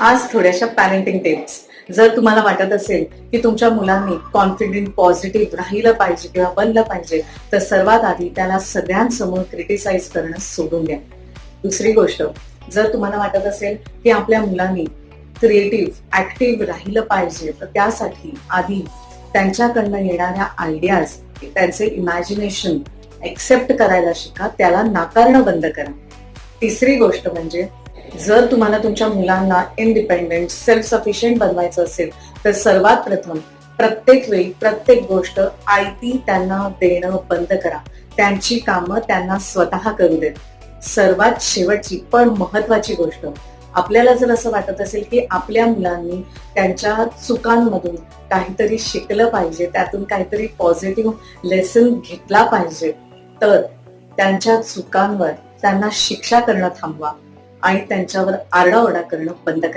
आज थोड्याशा parenting tips जर तुम्हाला वाटत असेल की तुमच्या मुलांनी कॉन्फिडेंट पॉझिटिव्ह राहिलं पाहिजे किंवा बनलं पाहिजे तर सर्वात आधी त्याला सगळ्यांसमोर क्रिटिसाइज करणं सोडून द्या. दुसरी गोष्ट जर तुम्हाला वाटत असेल की आपल्या मुलांनी क्रिएटिव्ह ऍक्टिव्ह राहिलं पाहिजे तर त्यासाठी आधी त्यांच्याकडनं येणाऱ्या आयडियाज त्यांचे इमॅजिनेशन एक्सेप्ट करायला शिका त्याला नाकारणं बंद करा. तिसरी गोष्ट म्हणजे जर तुम्हाला तुमच्या मुलांना इंडिपेंडेंट सेल्फ सफिशियंट बनवायचं असेल तर सर्वात प्रथम प्रत्येक वेळी प्रत्येक गोष्ट आयती त्यांना देणं बंद करा. त्यांची कामं त्यांना स्वतः करू देत. सर्वात शेवटची पण महत्वाची गोष्ट आपल्याला जर असं वाटत असेल की आपल्या मुलांनी त्यांच्या चुकांमधून काहीतरी शिकलं पाहिजे त्यातून काहीतरी पॉझिटिव्ह लेसन घेतला पाहिजे तर त्यांच्या चुकांवर त्यांना शिक्षा करणं थांबवा. आणि त्यांच्यावर आरडाओरडा करणं बंद करा.